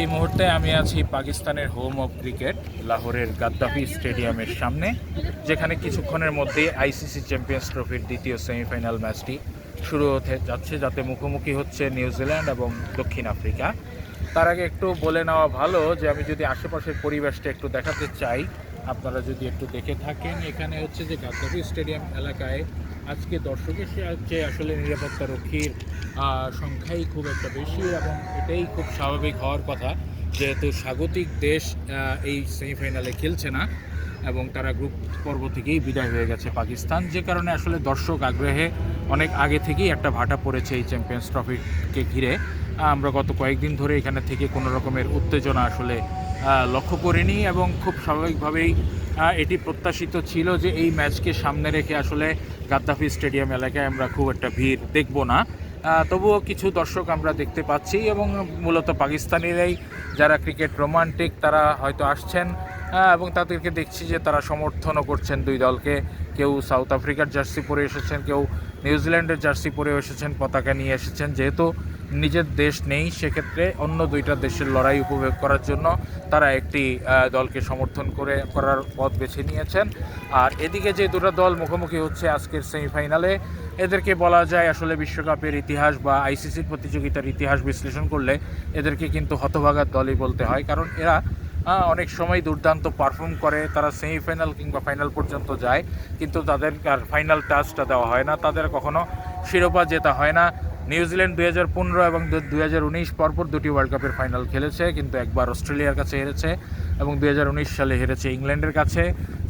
এই মুহূর্তে আমি আছি পাকিস্তানের হোম অফ ক্রিকেট, লাহোরের গাদ্দাফি স্টেডিয়ামের সামনে, যেখানে কিছুক্ষণের মধ্যেই আইসিসি চ্যাম্পিয়ন্স ট্রফির দ্বিতীয় সেমিফাইনাল ম্যাচটি শুরু হতে যাচ্ছে, যাতে মুখোমুখি হচ্ছে নিউজিল্যান্ড এবং দক্ষিণ আফ্রিকা। তার আগে একটু বলে নেওয়া ভালো যে আমি যদি আশেপাশের পরিবেশটা একটু দেখাতে চাই, আপনারা যদি একটু দেখে থাকেন, এখানে হচ্ছে যে গাদ্দাফি স্টেডিয়াম এলাকায় আজকে দর্শকের চেয়ে আসলে নিরাপত্তা রক্ষীর সংখ্যাই খুব একটা বেশি এবং এটাই খুব স্বাভাবিক হওয়ার কথা। যেহেতু স্বাগতিক দেশ এই সেমিফাইনালে খেলছে না এবং তারা গ্রুপ পর্ব থেকেই বিদায় হয়ে গেছে পাকিস্তান। যে কারণে আসলে দর্শক আগ্রহে অনেক আগে থেকেই একটা ভাটা পড়েছে এই চ্যাম্পিয়ন্স ট্রফিকে ঘিরে। আমরা গত কয়েকদিন ধরে এখানে থেকে কোনো রকমের উত্তেজনা আসলে লক্ষ্য করিনি এবং খুব স্বাভাবিকভাবেই এটি প্রত্যাশিত ছিল যে এই ম্যাচকে সামনে রেখে আসলে গাদ্দাফি স্টেডিয়াম এলাকায় আমরা খুব একটা ভিড় দেখব না। তবুও কিছু দর্শক আমরা দেখতে পাচ্ছি এবং মূলত পাকিস্তানিরাই যারা ক্রিকেট রোমান্টিক, তারা হয়তো আসছেন এবং তাদেরকে দেখছি যে তারা সমর্থনও করছেন দুই দলকে। কেউ সাউথ আফ্রিকার জার্সি পরে এসেছেন, কেউ নিউজিল্যান্ডের জার্সি পরে এসেছেন, পতাকা নিয়ে এসেছেন। যেহেতু নিজের দেশ নেই, সেক্ষেত্রে অন্য দুইটা দেশের লড়াই উপভোগ করার জন্য তারা একটি দলকে সমর্থন করে করার পথ বেছে নিয়েছেন। আর এদিকে যে দুটো দল মুখোমুখি হচ্ছে আজকের সেমিফাইনালে, এদেরকে বলা যায় আসলে বিশ্বকাপের ইতিহাস বা আইসিসির প্রতিযোগিতার ইতিহাস বিশ্লেষণ করলে এদেরকে কিন্তু হতভাগার দলই বলতে হয়। কারণ এরা অনেক সময় দুর্দান্ত পারফর্ম করে, তারা সেমিফাইনাল কিংবা ফাইনাল পর্যন্ত যায়, কিন্তু তাদের আর ফাইনাল টাচটা দেওয়া হয় না। তাদের কখনো শিরোপা জেতা হয় না। নিউজিল্যান্ড দুই হাজার পনেরো এবং দুই হাজার উনিশ পরপর দুটি ওয়ার্ল্ড কাপের ফাইনাল খেলেছে, কিন্তু একবার অস্ট্রেলিয়ার কাছে হেরেছে এবং দুই হাজার উনিশ সালে হেরেছে ইংল্যান্ডের কাছে।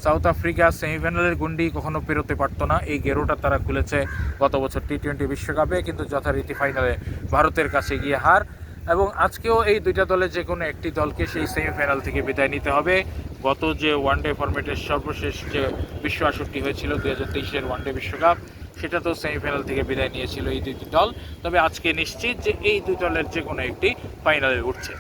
সাউথ আফ্রিকা সেমিফাইনালের গুন্ডি কখনো পেরোতে পারতো না। এই গেরোটা তারা খুলেছে গত বছর টি টোয়েন্টি বিশ্বকাপে, কিন্তু যথারীতি ফাইনালে ভারতের কাছে গিয়ে হার। এবং আজকেও এই দুইটা দলে যে কোনো একটি দলকে সেই সেমিফাইনাল থেকে বিদায় নিতে হবে। গত যে ওয়ানডে ফরম্যাটের সর্বশেষ যে বিশ্ব আসরটি হয়েছিল, দুই হাজার তেইশের ওয়ানডে বিশ্বকাপ সেটা তো সেমিফাইনাল থেকে বিদায় নিয়েছিল এই দুটি দল। তবে আজকে নিশ্চিত যে এই দুই দলের যে কোনো একটি ফাইনালে উঠছে।